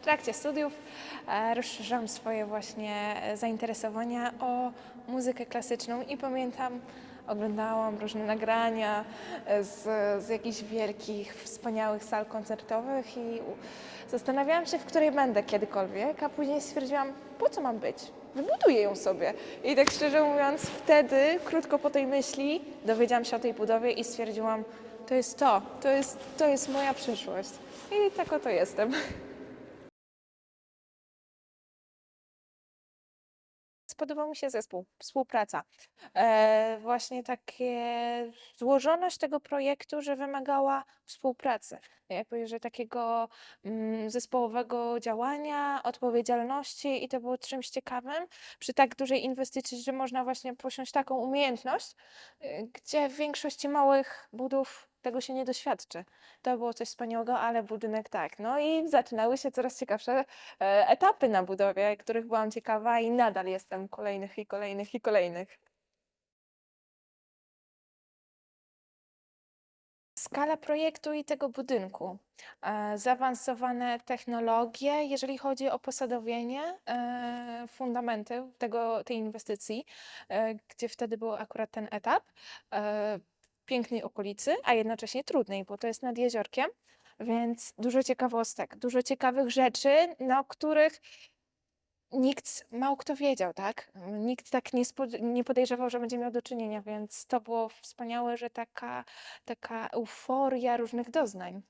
w trakcie studiów e, rozszerzałam swoje właśnie e, zainteresowania o muzykę klasyczną i pamiętam, oglądałam różne nagrania e, z, z jakichś wielkich, wspaniałych sal koncertowych i zastanawiałam się, w której będę kiedykolwiek, a później stwierdziłam, po co mam być? Wybuduję ją sobie. I tak szczerze mówiąc, wtedy, krótko po tej myśli, dowiedziałam się o tej budowie i stwierdziłam, to jest to, to jest, to jest moja przyszłość. I tak oto jestem. Spodobał mi się zespół, współpraca. E, właśnie takie złożoność tego projektu, że wymagała współpracy. Jakby, że takiego mm, zespołowego działania, odpowiedzialności i to było czymś ciekawym przy tak dużej inwestycji, że można właśnie posiąść taką umiejętność, y, gdzie w większości małych budów tego się nie doświadczy. To było coś wspaniałego, ale budynek tak. No i zaczynały się coraz ciekawsze e, etapy na budowie, których byłam ciekawa i nadal jestem kolejnych i kolejnych i kolejnych. Skala projektu i tego budynku. E, Zaawansowane technologie, jeżeli chodzi o posadowienie, e, fundamenty tego, tej inwestycji, gdzie wtedy był akurat ten etap. Pięknej okolicy, a jednocześnie trudnej, bo to jest nad jeziorkiem, więc dużo ciekawostek, dużo ciekawych rzeczy, no, których nikt, mało kto wiedział, tak? Nikt tak nie, nie podejrzewał, że będzie miał do czynienia, więc to było wspaniałe, że taka, taka euforia różnych doznań.